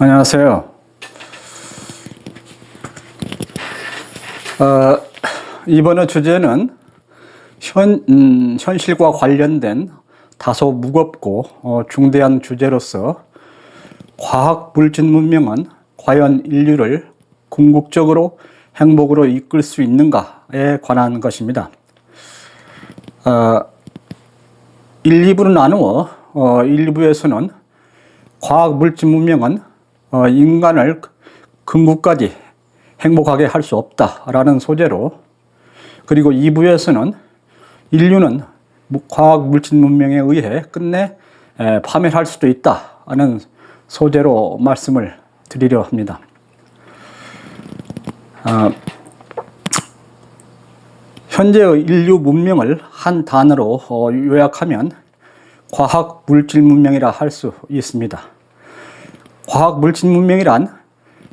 안녕하세요. 어, 이번의 주제는 현, 음, 현실과 관련된 다소 무겁고 어, 중대한 주제로서 과학 물질 문명은 과연 인류를 궁극적으로 행복으로 이끌 수 있는가에 관한 것입니다. 어, 1, 2부로 나누어 어, 1, 2부에서는 과학 물질 문명은 어, 인간을 궁극까지 행복하게 할 수 없다라는 소재로 그리고 2부에서는 인류는 무- 과학 물질 문명에 의해 끝내 에, 파멸할 수도 있다는 소재로 말씀을 드리려 합니다. 아, 현재의 인류 문명을 한 단어로 어, 요약하면 과학 물질 문명이라 할 수 있습니다. 과학 물질 문명이란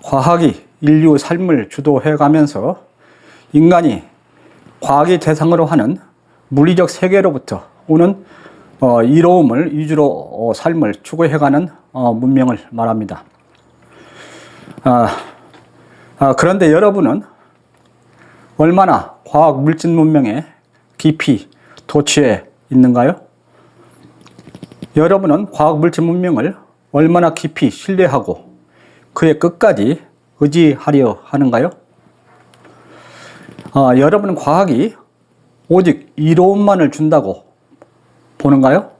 과학이 인류 삶을 주도해 가면서 인간이 과학의 대상으로 하는 물리적 세계로부터 오는 어, 이로움을 위주로 어, 삶을 추구해 가는 어, 문명을 말합니다. 아, 아, 그런데 여러분은 얼마나 과학 물질 문명에 깊이 도취해 있는가요? 여러분은 과학 물질 문명을 얼마나 깊이 신뢰하고 그의 끝까지 의지하려 하는가요? 아, 여러분은 과학이 오직 이로움만을 준다고 보는가요?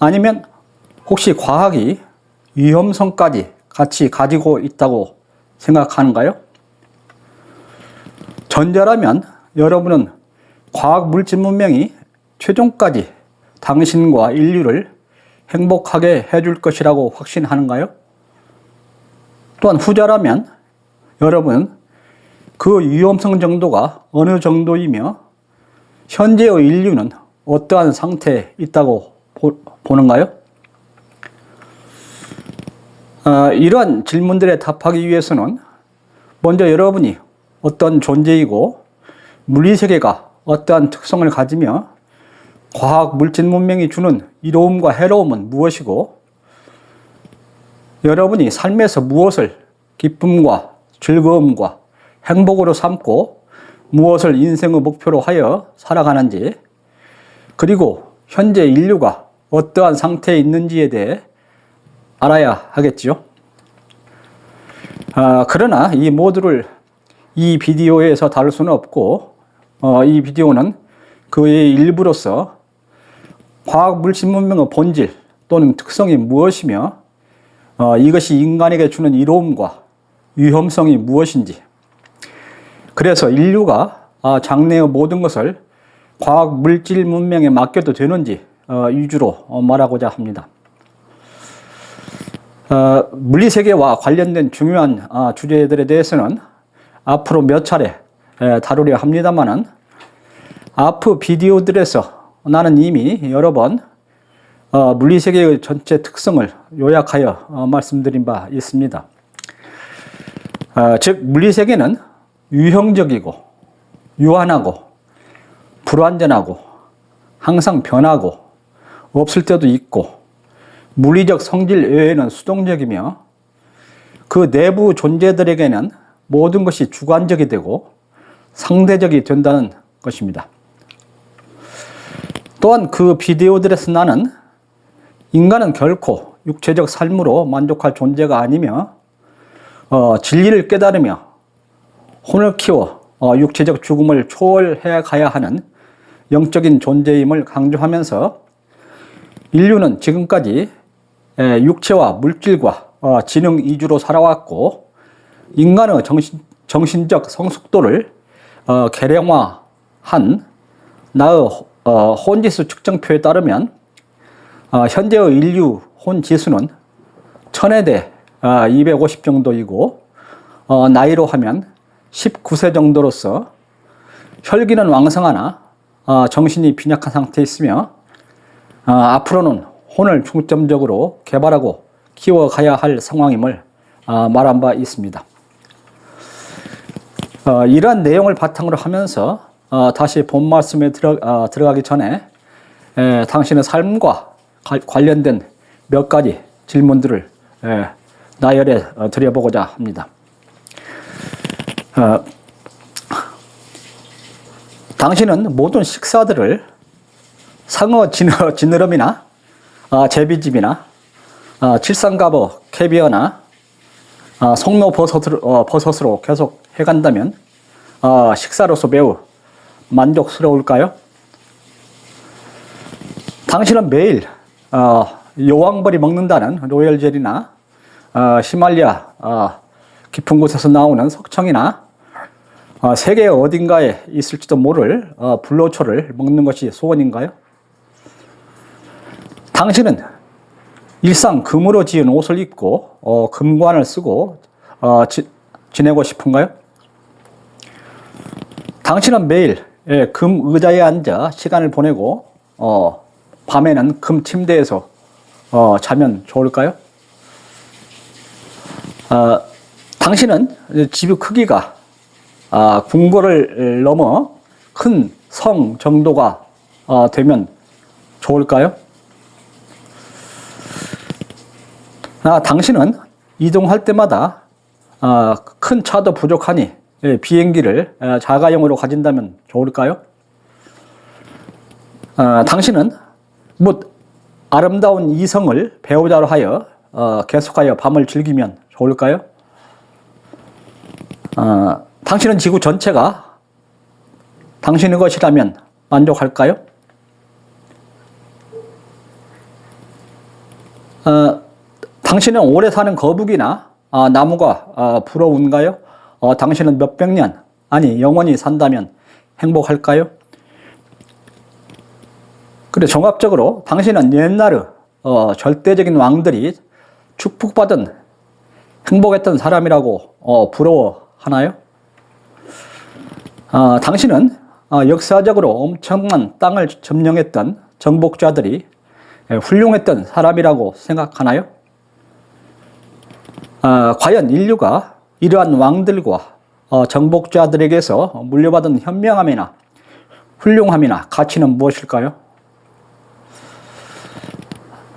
아니면 혹시 과학이 위험성까지 같이 가지고 있다고 생각하는가요? 전자라면 여러분은 과학 물질 문명이 최종까지 당신과 인류를 행복하게 해줄 것이라고 확신하는가요? 또한 후자라면 여러분 그 위험성 정도가 어느 정도이며 현재의 인류는 어떠한 상태에 있다고 보, 보는가요? 아, 이러한 질문들에 답하기 위해서는 먼저 여러분이 어떤 존재이고 물리세계가 어떠한 특성을 가지며 과학 물질 문명이 주는 이로움과 해로움은 무엇이고 여러분이 삶에서 무엇을 기쁨과 즐거움과 행복으로 삼고 무엇을 인생의 목표로 하여 살아가는지 그리고 현재 인류가 어떠한 상태에 있는지에 대해 알아야 하겠지요. 아, 그러나 이 모두를 이 비디오에서 다룰 수는 없고 어, 이 비디오는 그의 일부로서 과학 물질 문명의 본질 또는 특성이 무엇이며 어, 이것이 인간에게 주는 이로움과 위험성이 무엇인지 그래서 인류가 아, 장래의 모든 것을 과학 물질 문명에 맡겨도 되는지 어, 위주로 어, 말하고자 합니다. 어, 물리 세계와 관련된 중요한 아, 주제들에 대해서는 앞으로 몇 차례 에, 다루려 합니다만은 앞 비디오들에서 나는 이미 여러 번 어, 물리 세계의 전체 특성을 요약하여 어, 말씀드린 바 있습니다. 어, 즉 물리 세계는 유형적이고 유한하고 불완전하고 항상 변하고 없을 때도 있고 물리적 성질 외에는 수동적이며 그 내부 존재들에게는 모든 것이 주관적이 되고 상대적이 된다는 것입니다. 또한 그 비디오들에서 나는 인간은 결코 육체적 삶으로 만족할 존재가 아니며 어, 진리를 깨달으며 혼을 키워 어, 육체적 죽음을 초월해 가야 하는 영적인 존재임을 강조하면서 인류는 지금까지 에, 육체와 물질과 어, 지능 위주로 살아왔고 인간의 정신, 정신적 성숙도를 어, 계량화한 나의 어, 혼지수 측정표에 따르면 어, 현재의 인류 혼지수는 천에 대 어, 250 정도이고 어, 나이로 하면 19세 정도로서 혈기는 왕성하나 어, 정신이 빈약한 상태에 있으며 어, 앞으로는 혼을 중점적으로 개발하고 키워가야 할 상황임을 어, 말한 바 있습니다. 어, 이러한 내용을 바탕으로 하면서 어, 다시 본 말씀에 들어, 어, 들어가기 전에 에, 당신의 삶과 가- 관련된 몇 가지 질문들을 에, 나열해 어, 드려보고자 합니다. 어, 당신은 모든 식사들을 상어 지느, 지느러미나 어, 제비집이나 어, 칠성갑어 캐비어나 어, 송로 버섯으로, 어, 버섯으로 계속 해간다면 어, 식사로서 매우 만족스러울까요? 당신은 매일 어, 여왕벌이 먹는다는 로열 젤이나 어, 히말리아 어, 깊은 곳에서 나오는 석청이나 어, 세계 어딘가에 있을지도 모를 어, 불로초를 먹는 것이 소원인가요? 당신은 일상 금으로 지은 옷을 입고 어, 금관을 쓰고 어, 지, 지내고 싶은가요? 당신은 매일 예, 금 의자에 앉아 시간을 보내고 어, 밤에는 금 침대에서 어, 자면 좋을까요? 어, 당신은 집 크기가 아, 궁궐을 넘어 큰 성 정도가 어, 되면 좋을까요? 아, 당신은 이동할 때마다 아, 큰 차도 부족하니 예, 비행기를 아, 자가용으로 가진다면 좋을까요? 아, 당신은 뭐 아름다운 이성을 배우자로 하여 어, 계속하여 밤을 즐기면 좋을까요? 어, 당신은 지구 전체가 당신의 것이라면 만족할까요? 어, 당신은 오래 사는 거북이나 아, 나무가 아, 부러운가요? 어, 당신은 몇백 년, 아니 영원히 산다면 행복할까요? 그래 종합적으로 당신은 옛날의 어, 절대적인 왕들이 축복받은 행복했던 사람이라고 어, 부러워하나요? 어, 당신은 어, 역사적으로 엄청난 땅을 점령했던 정복자들이 예, 훌륭했던 사람이라고 생각하나요? 어, 과연 인류가 이러한 왕들과 어, 정복자들에게서 물려받은 현명함이나 훌륭함이나 가치는 무엇일까요?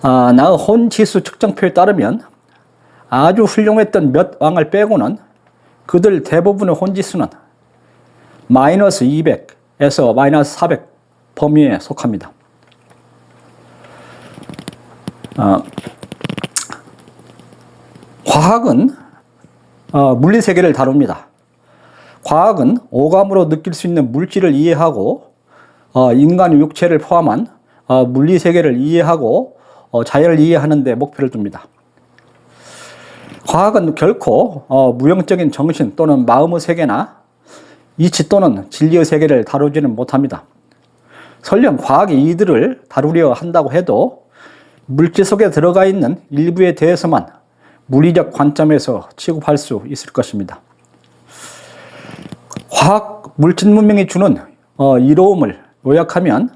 아, 나의 혼지수 측정표에 따르면 아주 훌륭했던 몇 왕을 빼고는 그들 대부분의 혼지수는 마이너스 200에서 마이너스 400 범위에 속합니다. 어, 과학은 어, 물리 세계를 다룹니다. 과학은 오감으로 느낄 수 있는 물질을 이해하고 어, 인간의 육체를 포함한 어, 물리 세계를 이해하고 어, 자연을 이해하는 데 목표를 둡니다. 과학은 결코 어, 무형적인 정신 또는 마음의 세계나 이치 또는 진리의 세계를 다루지는 못합니다. 설령 과학이 이들을 다루려 한다고 해도 물질 속에 들어가 있는 일부에 대해서만 물리적 관점에서 취급할 수 있을 것입니다. 과학 물질 문명이 주는 어, 이로움을 요약하면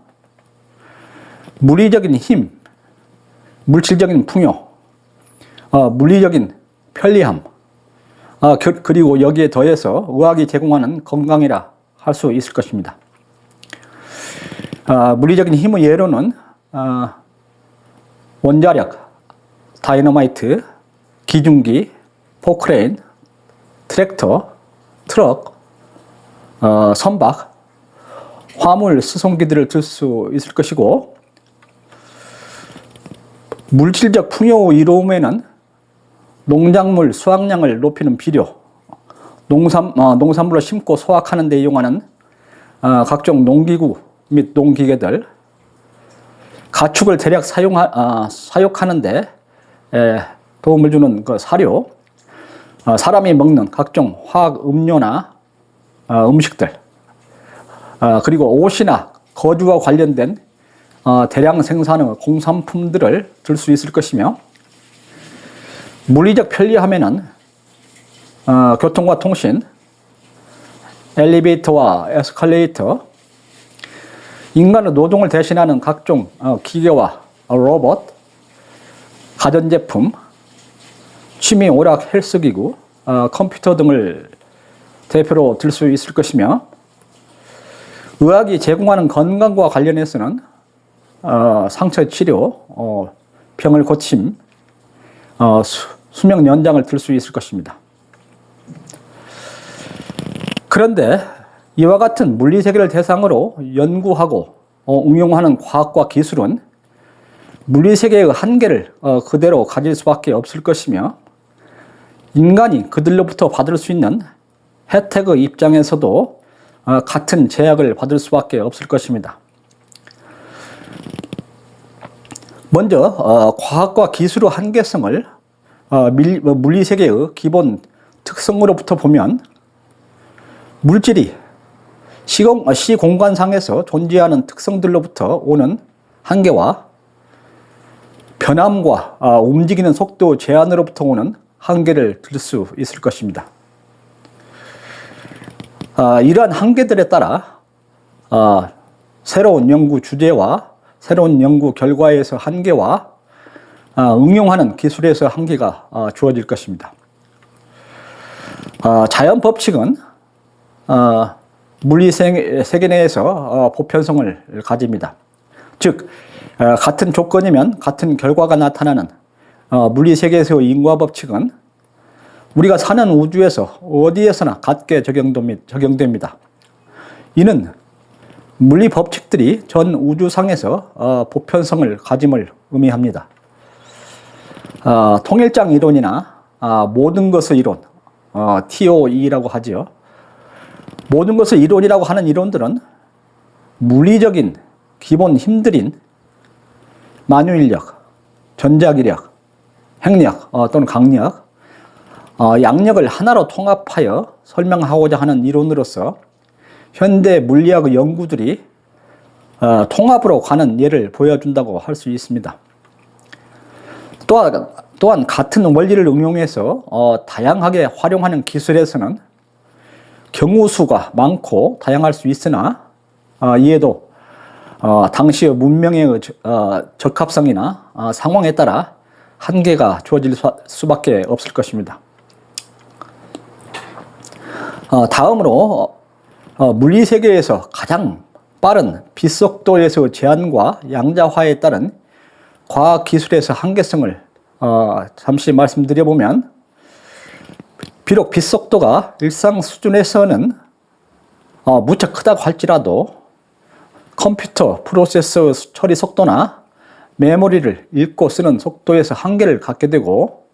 물리적인 힘, 물질적인 풍요, 어, 물리적인 편리함, 어, 그, 그리고 여기에 더해서 의학이 제공하는 건강이라 할 수 있을 것입니다. 어, 물리적인 힘의 예로는 어, 원자력, 다이너마이트, 기중기, 포크레인, 트랙터, 트럭, 어, 선박, 화물 수송기들을 들 수 있을 것이고 물질적 풍요 이로움에는 농작물 수확량을 높이는 비료, 농산, 어, 농산물을 심고 소확하는 데 이용하는 어, 각종 농기구 및 농기계들, 가축을 대략 사용하, 어, 사육하는데 에, 도움을 주는 그 사료, 어, 사람이 먹는 각종 화학 음료나 어, 음식들, 어, 그리고 옷이나 거주와 관련된 어, 대량 생산의 공산품들을 들 수 있을 것이며 물리적 편리함에는 어, 교통과 통신, 엘리베이터와 에스컬레이터, 인간의 노동을 대신하는 각종 어, 기계와 어, 로봇, 가전제품, 취미 오락 헬스기구, 어, 컴퓨터 등을 대표로 들 수 있을 것이며 의학이 제공하는 건강과 관련해서는 어, 상처 치료, 어, 병을 고침, 어, 수, 수명 연장을 들 수 있을 것입니다. 그런데 이와 같은 물리 세계를 대상으로 연구하고 어, 응용하는 과학과 기술은 물리 세계의 한계를 어, 그대로 가질 수밖에 없을 것이며 인간이 그들로부터 받을 수 있는 혜택의 입장에서도 어, 같은 제약을 받을 수밖에 없을 것입니다. 먼저 어, 과학과 기술의 한계성을 어, 물리 세계의 기본 특성으로부터 보면 물질이 시공, 어, 시공간상에서 존재하는 특성들로부터 오는 한계와 변함과 아, 움직이는 속도 제한으로부터 오는 한계를 들 수 있을 것입니다. 아, 이러한 한계들에 따라 아, 새로운 연구 주제와 새로운 연구 결과에서 한계와 아, 응용하는 기술에서 한계가 아, 주어질 것입니다. 아, 자연 법칙은 아, 물리 세- 세계 내에서 어, 보편성을 가집니다. 즉 어, 같은 조건이면 같은 결과가 나타나는 어, 물리 세계에서의 인과 법칙은 우리가 사는 우주에서 어디에서나 같게 적용됩니- 적용됩니다. 이는 물리 법칙들이 전 우주상에서 어, 보편성을 가짐을 의미합니다. 어, 통일장 이론이나 아, 모든 것의 이론, 어, TOE라고 하지요. 모든 것을 이론이라고 하는 이론들은 물리적인 기본 힘들인 만유인력, 전자기력, 핵력 어, 또는 강력, 어, 양력을 하나로 통합하여 설명하고자 하는 이론으로서 현대 물리학의 연구들이 어, 통합으로 가는 예를 보여준다고 할 수 있습니다. 또한, 또한 같은 원리를 응용해서 어, 다양하게 활용하는 기술에서는 경우 수가 많고 다양할 수 있으나 어, 이에도 어, 당시의 문명의 적합성이나 어, 상황에 따라 한계가 주어질 수- 수밖에 없을 것입니다. 어, 다음으로 어, 물리 세계에서 가장 빠른 빛속도에서 제한과 양자화에 따른 과학 기술에서 한계성을 어, 잠시 말씀드려 보면 비록 빛속도가 일상 수준에서는 어, 무척 크다고 할지라도 컴퓨터 프로세서 처리 속도나 메모리를 읽고 쓰는 속도에서 한계를 갖게 되고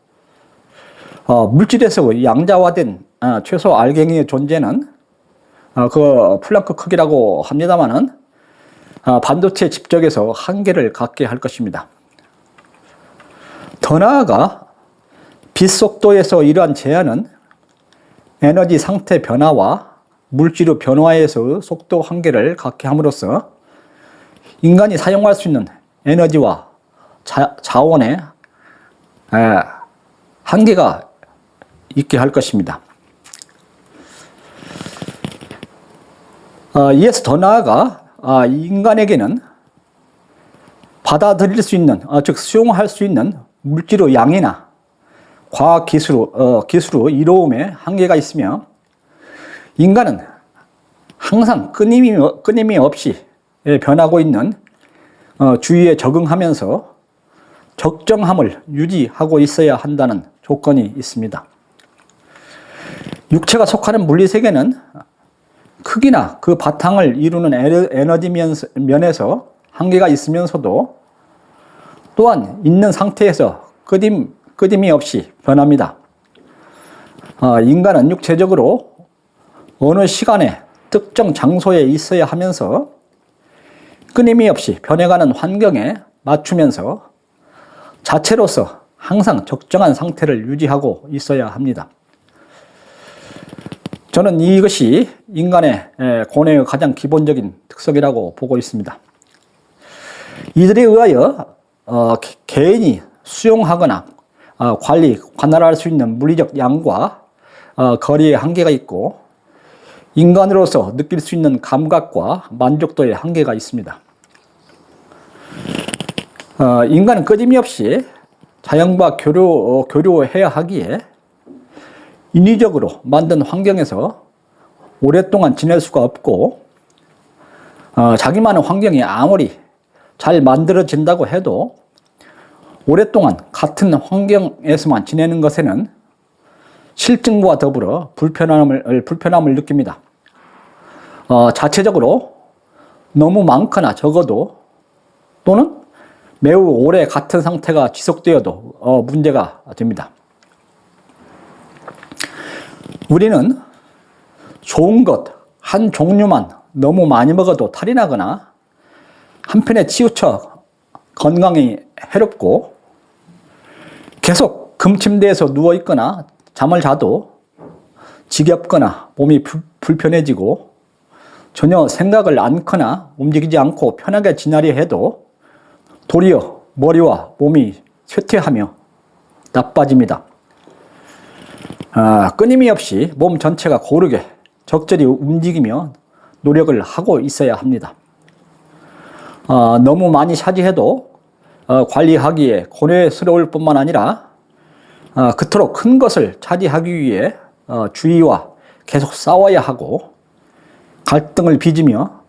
어, 물질에서 양자화된 어, 최소 알갱이의 존재는 어, 그 플랑크 크기라고 합니다만은 어, 반도체 집적에서 한계를 갖게 할 것입니다. 더 나아가 빛 속도에서 이러한 제한은 에너지 상태 변화와 물질의 변화에서 속도 한계를 갖게 함으로써 인간이 사용할 수 있는 에너지와 자, 자원의 에, 한계가 있게 할 것입니다. 어, 이에서 더 나아가 아, 인간에게는 받아들일 수 있는, 어, 즉 수용할 수 있는 물질의 양이나 과학 기술, 어, 기술의 이로움에 한계가 있으며 인간은 항상 끊임이, 끊임이 없이 예, 변하고 있는 어, 주위에 적응하면서 적정함을 유지하고 있어야 한다는 조건이 있습니다. 육체가 속하는 물리 세계는 크기나 그 바탕을 이루는 에너- 에너지 면- 면에서 한계가 있으면서도 또한 있는 상태에서 끄임, 끄임이 없이 변합니다. 어, 인간은 육체적으로 어느 시간에 특정 장소에 있어야 하면서 끊임이 없이 변해가는 환경에 맞추면서 자체로서 항상 적정한 상태를 유지하고 있어야 합니다. 저는 이것이 인간의 에, 고뇌의 가장 기본적인 특성이라고 보고 있습니다. 이들에 의하여 어, 개- 개인이 수용하거나 어, 관리, 관할할 수 있는 물리적 양과 어, 거리의 한계가 있고 인간으로서 느낄 수 있는 감각과 만족도의 한계가 있습니다. 어, 인간은 끊임없이 자연과 교류, 어, 교류해야 하기에 인위적으로 만든 환경에서 오랫동안 지낼 수가 없고 어, 자기만의 환경이 아무리 잘 만들어진다고 해도 오랫동안 같은 환경에서만 지내는 것에는 실증과 더불어 불편함을, 불편함을 느낍니다. 어, 자체적으로 너무 많거나 적어도 또는 매우 오래 같은 상태가 지속되어도 어, 문제가 됩니다. 우리는 좋은 것 한 종류만 너무 많이 먹어도 탈이 나거나 한편에 치우쳐 건강이 해롭고 계속 금침대에서 누워 있거나 잠을 자도 지겹거나 몸이 불, 불편해지고 전혀 생각을 않거나 움직이지 않고 편하게 지내려 해도 도리어 머리와 몸이 쇠퇴하며 나빠집니다. 아, 끊임이 없이 몸 전체가 고르게 적절히 움직이며 노력을 하고 있어야 합니다. 어, 너무 많이 차지해도 어, 관리하기에 고뇌스러울 뿐만 아니라 어, 그토록 큰 것을 차지하기 위해 어, 주의와 계속 싸워야 하고 갈등을 빚으며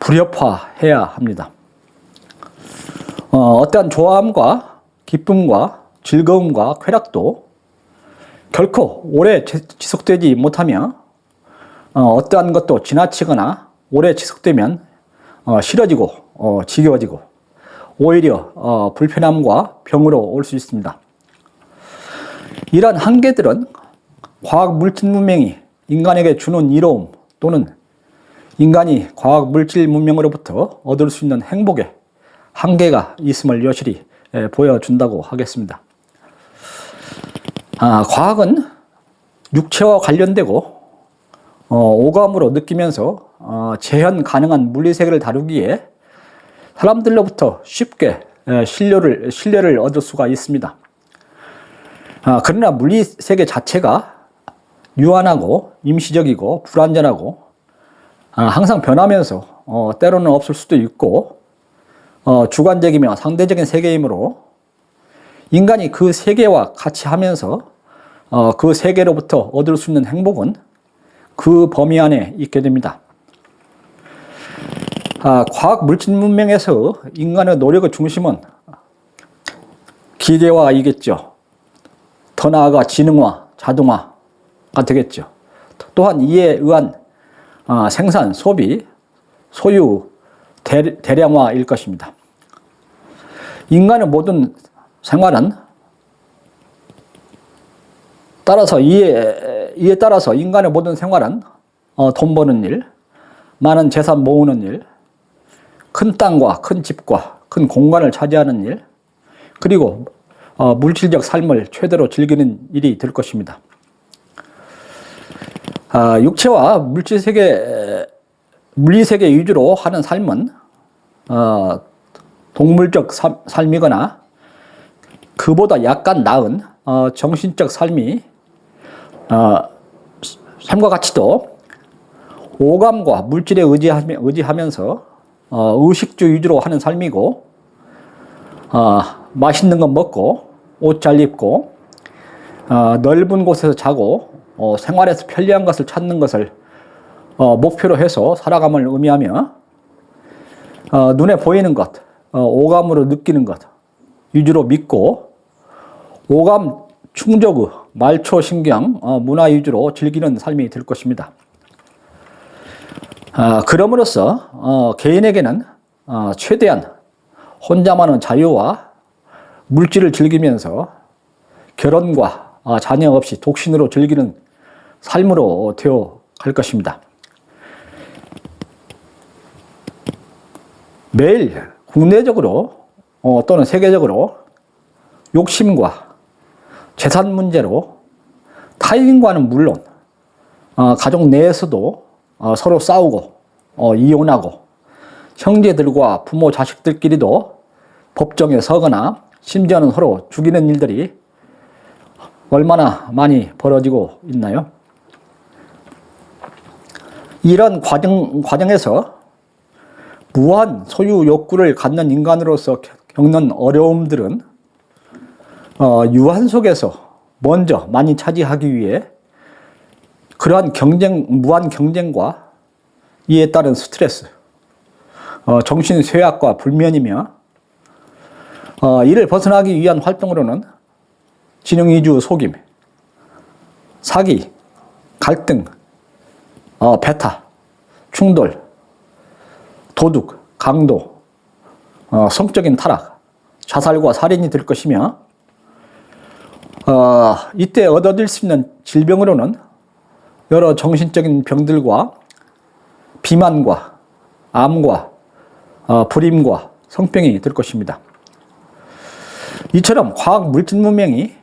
불협화해야 합니다. 어, 어떠한 좋아함과 기쁨과 즐거움과 쾌락도 결코 오래 지속되지 못하며 어, 어떠한 것도 지나치거나 오래 지속되면 어, 싫어지고 어, 지겨워지고 오히려 어, 불편함과 병으로 올 수 있습니다. 이러한 한계들은 과학 물질 문명이 인간에게 주는 이로움 또는 인간이 과학 물질 문명으로부터 얻을 수 있는 행복에 한계가 있음을 여실히 예, 보여준다고 하겠습니다. 아, 과학은 육체와 관련되고 어, 오감으로 느끼면서 어, 재현 가능한 물리 세계를 다루기에 사람들로부터 쉽게 예, 신뢰를 신뢰를 얻을 수가 있습니다. 아, 그러나 물리 세계 자체가 유한하고 임시적이고 불완전하고 아, 항상 변하면서 어, 때로는 없을 수도 있고 어, 주관적이며 상대적인 세계이므로 인간이 그 세계와 같이 하면서 어, 그 세계로부터 얻을 수 있는 행복은 그 범위 안에 있게 됩니다. 아, 과학 물질 문명에서 인간의 노력의 중심은 기계화이겠죠. 더 나아가 지능화, 자동화가 되겠죠. 또한 이에 의한 아, 생산, 소비, 소유, 대, 대량화일 것입니다. 인간의 모든 생활은 따라서 이에, 이에 따라서 인간의 모든 생활은 어, 돈 버는 일, 많은 재산 모으는 일, 큰 땅과 큰 집과 큰 공간을 차지하는 일, 그리고 어, 물질적 삶을 최대로 즐기는 일이 될 것입니다. 아, 육체와 물질 세계, 물리 세계 위주로 하는 삶은 어, 동물적 삶이거나 그보다 약간 나은 어, 정신적 삶이 어, 삶과 같이도 오감과 물질에 의지하며, 의지하면서 어, 의식주 위주로 하는 삶이고 어, 맛있는 거 먹고 옷 잘 입고 어, 넓은 곳에서 자고 어, 생활에서 편리한 것을 찾는 것을 어, 목표로 해서 살아감을 의미하며 어, 눈에 보이는 것, 어, 오감으로 느끼는 것 위주로 믿고 오감 충족의 말초 신경 어, 문화 위주로 즐기는 삶이 될 것입니다. 어, 그럼으로써 어, 개인에게는 어, 최대한 혼자만의 자유와 물질을 즐기면서 결혼과 어, 자녀 없이 독신으로 즐기는 삶으로 되어 갈 것입니다. 매일 국내적으로 어, 또는 세계적으로 욕심과 재산 문제로 타인과는 물론 어, 가족 내에서도 어, 서로 싸우고 어, 이혼하고 형제들과 부모 자식들끼리도 법정에 서거나 심지어는 서로 죽이는 일들이 얼마나 많이 벌어지고 있나요? 이런 과정, 과정에서 무한 소유 욕구를 갖는 인간으로서 겪는 어려움들은 어, 유한 속에서 먼저 많이 차지하기 위해 그러한 경쟁, 무한 경쟁과 이에 따른 스트레스, 어, 정신 쇠약과 불면이며 어, 이를 벗어나기 위한 활동으로는 진영 이주 속임, 사기, 갈등, 어, 배타, 충돌, 도둑, 강도, 어, 성적인 타락, 자살과 살인이 될 것이며 어, 이때 얻어질 수 있는 질병으로는 여러 정신적인 병들과 비만과 암과 어, 불임과 성병이 될 것입니다. 이처럼 과학 물질 문명이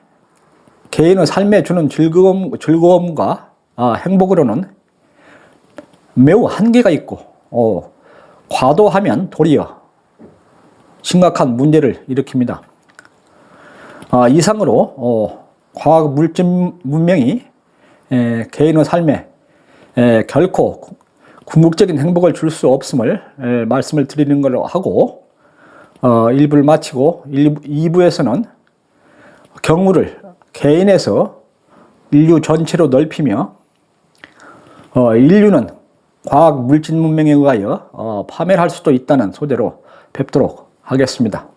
개인의 삶에 주는 즐거움, 즐거움과 아, 행복으로는 매우 한계가 있고 어, 과도하면 도리어 심각한 문제를 일으킵니다. 아, 이상으로 어, 과학 물질 문명이 에, 개인의 삶에 에, 결코 궁극적인 행복을 줄 수 없음을 에, 말씀을 드리는 걸로 하고 어, 1부를 마치고 2부에서는 경우를 개인에서 인류 전체로 넓히며 어, 인류는 과학 물질 문명에 의하여 어, 파멸할 수도 있다는 소재로 뵙도록 하겠습니다.